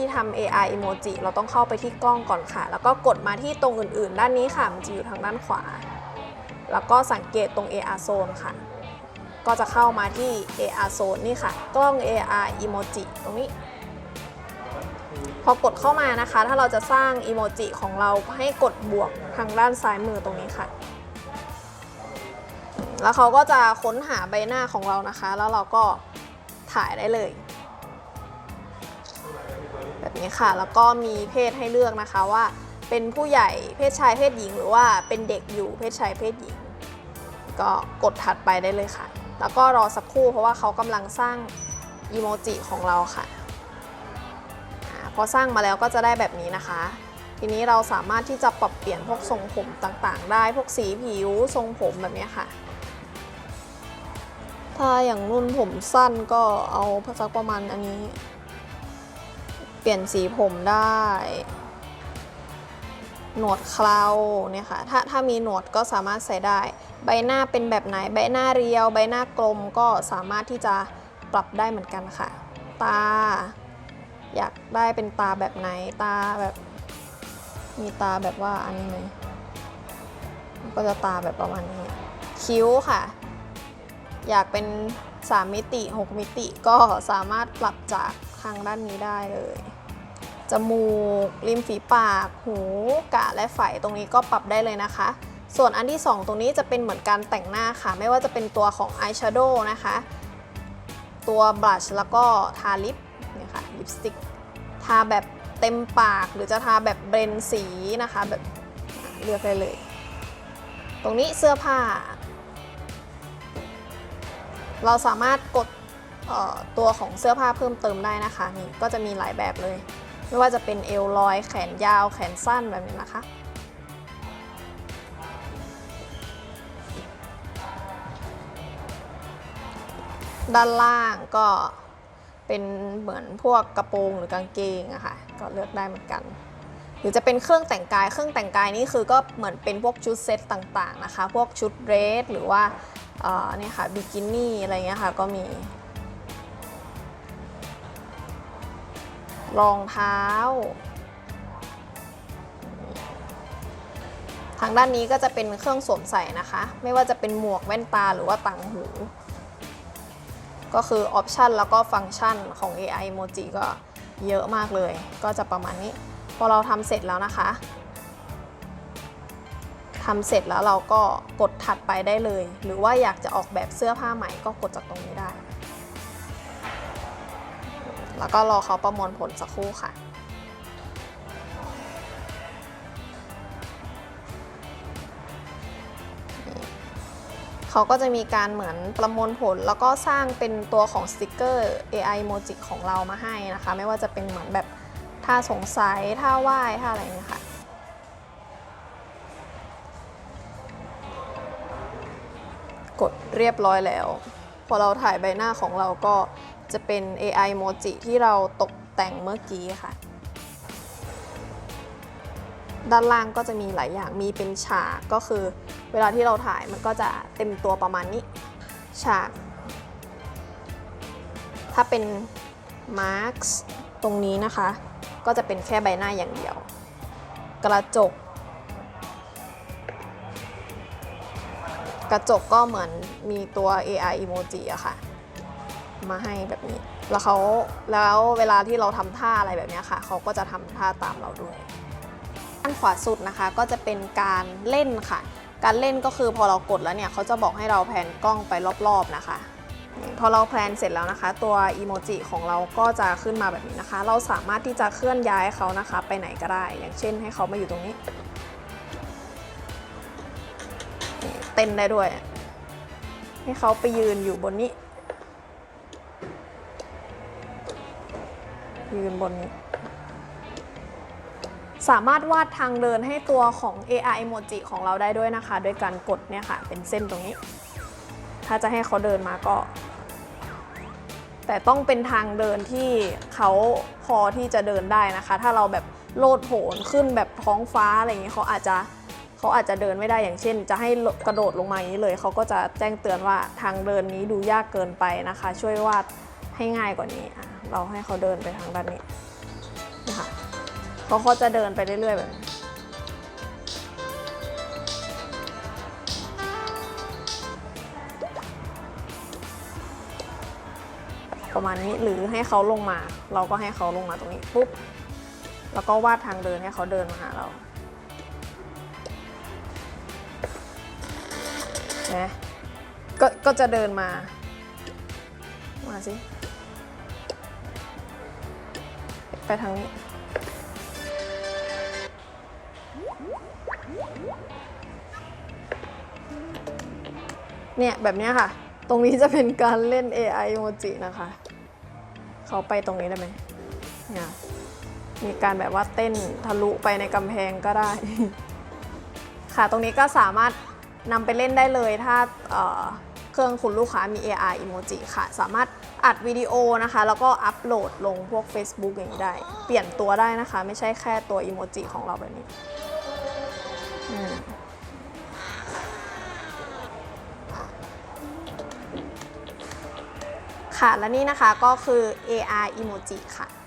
ที่ทำ AI emoji เราต้องเข้าไปที่กล้องก่อนค่ะ แล้วก็กดมาที่ตรงอื่นๆ ด้านนี้ค่ะ มันจะอยู่ทางด้านขวา แล้วก็สังเกตตรง AR zone ค่ะ ก็จะเข้ามาที่ AR zone นี่ค่ะ กล้อง AR emoji ตรงนี้ พอกดเข้ามานะคะ ถ้าเราจะสร้างอีโมจิของเราให้กดบวกทางด้านซ้ายมือตรงนี้ค่ะ แล้วเขาก็จะค้นหาใบหน้าของเรานะคะ แล้วเราก็ถ่ายได้เลย นี้ค่ะ แล้วก็มีเพศให้เลือกนะคะว่า เป็นผู้ใหญ่เพศชายเพศหญิง หรือว่าเป็นเด็กอยู่เพศชายเพศหญิง ก็กดถัดไปได้เลยค่ะ แล้วก็รอสักครู่เพราะว่าเขากำลังสร้างอีโมจิของเราค่ะพอสร้างมาแล้วก็จะได้แบบนี้นะคะ ทีนี้เราสามารถที่จะปรับเปลี่ยนพวกทรงผมต่างๆ ได้พวกสีผิวทรงผมแบบนี้ค่ะ ถ้าอย่างนุ่นผมสั้นก็เอาสักประมาณอันนี้ เปลี่ยนสีผมได้ หนวดเคราเนี่ยค่ะ ถ้าถ้ามีหนวดก็สามารถใส่ได้ ใบหน้าเป็นแบบไหน ใบหน้าเรียว ใบหน้ากลมก็สามารถที่จะปรับได้เหมือนกันค่ะ ตา อยากได้เป็นตาแบบไหน ตาแบบ มีตาแบบว่าอันนี้ไหมก็จะตาแบบประมาณนี้ คิ้วค่ะ อยากเป็น 3 มิติ 6 มิติก็สามารถปรับจาก ทางด้านนี้ได้เลย จมูก ริมฝีปาก หู กะและไฝตรงนี้ก็ปรับได้เลยนะคะ ส่วนอันที่ 2 ตรงนี้จะเป็นเหมือนการแต่งหน้าค่ะ ไม่ว่าจะเป็นตัวของอายแชโดว์นะคะ ตัวบลัชแล้วก็ทาลิปเนี่ยค่ะลิปสติก ทาแบบเต็มปากหรือจะทาแบบเบรนสีนะคะแบบเลือกได้เลย ตรงนี้เสื้อผ้า เราสามารถกด ตัวของเสื้อผ้าเพิ่มเติมได้นะคะนี่ก็จะมีหลายแบบเลย ไม่ว่าจะเป็นเอวลอย แขนยาว แขนสั้นแบบนี้นะคะ ด้านล่างก็เป็นเหมือนพวกกระโปรงหรือกางเกงอะค่ะก็เลือกได้เหมือนกัน หรือจะเป็นเครื่องแต่งกายเครื่องแต่งกายนี่คือก็เหมือนเป็นพวกชุดเซตต่างๆนะคะ พวกชุดเดรสหรือว่าเนี่ยค่ะบิกินี่อะไรเงี้ยค่ะก็มี รองเท้า ทางด้านนี้ก็จะเป็นเครื่องสวมใส่นะคะ ไม่ว่าจะเป็นหมวกแว่นตาหรือว่าต่างหู ก็คือออปชันแล้วก็ฟังก์ชันของ AI Emoji ก็เยอะมากเลย ก็จะประมาณนี้ พอเราทำเสร็จแล้วนะคะทำเสร็จแล้วเราก็กดถัดไปได้เลย หรือว่าอยากจะออกแบบเสื้อผ้าใหม่ก็กดจากตรงนี้ได้ แล้วก็รอเขาประมวลผลสักครู่ค่ะเขาก็จะมีการเหมือนประมวลผลแล้วก็สร้างเป็นตัวของสติกเกอร์ AI Emoji ของเรามาให้นะคะ ไม่ว่าจะเป็นเหมือนแบบท่าสงสัยท่าไหว้ท่าอะไรนี่ค่ะกดเรียบร้อยแล้ว พอเราถ่ายใบหน้าของเราก็ จะเป็น AI Emoji ที่เราตกแต่งเมื่อกี้ค่ะ ด้านล่างก็จะมีหลายอย่างมีเป็นฉากก็คือ เวลาที่เราถ่ายมันก็จะเต็มตัวประมาณนี้ ฉาก ถ้าเป็นมาร์คตรงนี้นะคะ ก็จะเป็นแค่ใบหน้าอย่างเดียว กระจก กระจกก็เหมือนมีตัว AI emoji อะค่ะ มาให้แบบนี้ แล้วเขาแล้วเวลาที่เราทำท่าอะไรแบบนี้ค่ะ เขาก็จะทำท่าตามเราด้วยด้านขวาสุดนะคะก็จะเป็นการเล่นค่ะ การเล่นก็คือพอเรากดแล้วเนี่ยเขาจะบอกให้เราแพนกล้องไปรอบๆนะคะพอเราแพลนเสร็จแล้วนะคะ ตัวอีโมจิของเราก็จะขึ้นมาแบบนี้นะคะ เราสามารถที่จะเคลื่อนย้ายเขานะคะ ไปไหนก็ได้ อย่างเช่นให้เขามาอยู่ตรงนี้ เต้นได้ด้วย ให้เขาไปยืนอยู่บนนี้ ยืนบนนี้สามารถวาดทางเดินให้ตัวของ AI emoji ของเราได้ด้วยนะคะโดยการกดเนี่ยค่ะ เป็นเส้นตรงนี้ ถ้าจะให้เขาเดินมาก็ แต่ต้องเป็นทางเดินที่เขาพอที่จะเดินได้นะคะ ถ้าเราแบบโลดโผนขึ้นแบบท้องฟ้าอะไรอย่างนี้เขาอาจจะเขาอาจจะเดินไม่ได้อย่างเช่น จะให้กระโดดลงมาอย่างนี้เลย เขาก็จะแจ้งเตือนว่าทางเดินนี้ดูยากเกินไปนะคะ ช่วยวาดให้ง่ายกว่านี้อะ เราให้เขาเดินไปทางด้านนี้เพราะเขาจะเดินไปเรื่อยๆแบบนี้ประมาณนี้หรือให้เขาลงมา เราก็ให้เขาลงมาตรงนี้ปุ๊บแล้วก็วาดทางเดินให้เขาเดินมาหาเรานะก็ก็จะเดินมา มาสิ ไปทางนี้ เนี่ย แบบนี้ค่ะ ตรงนี้จะเป็นการเล่น AI emoji นะคะ เขาไปตรงนี้ได้ไหมเนี่ยมีการแบบว่าเต้นทะลุไปในกำแพงก็ได้ ค่ะ ตรงนี้ก็สามารถนำไปเล่นได้เลยถ้าเเครื่องคุณลูกค้ามี AI emoji ค่ะ สามารถ อัดวิดีโอนะคะ แล้วก็อัปโหลดลงพวก Facebook อย่างนี้ได้ เปลี่ยนตัวได้นะคะ ไม่ใช่แค่ตัวอีโมจิของเราแบบนี้ค่ะ และนี่นะคะก็คือ AR emoji ค่ะ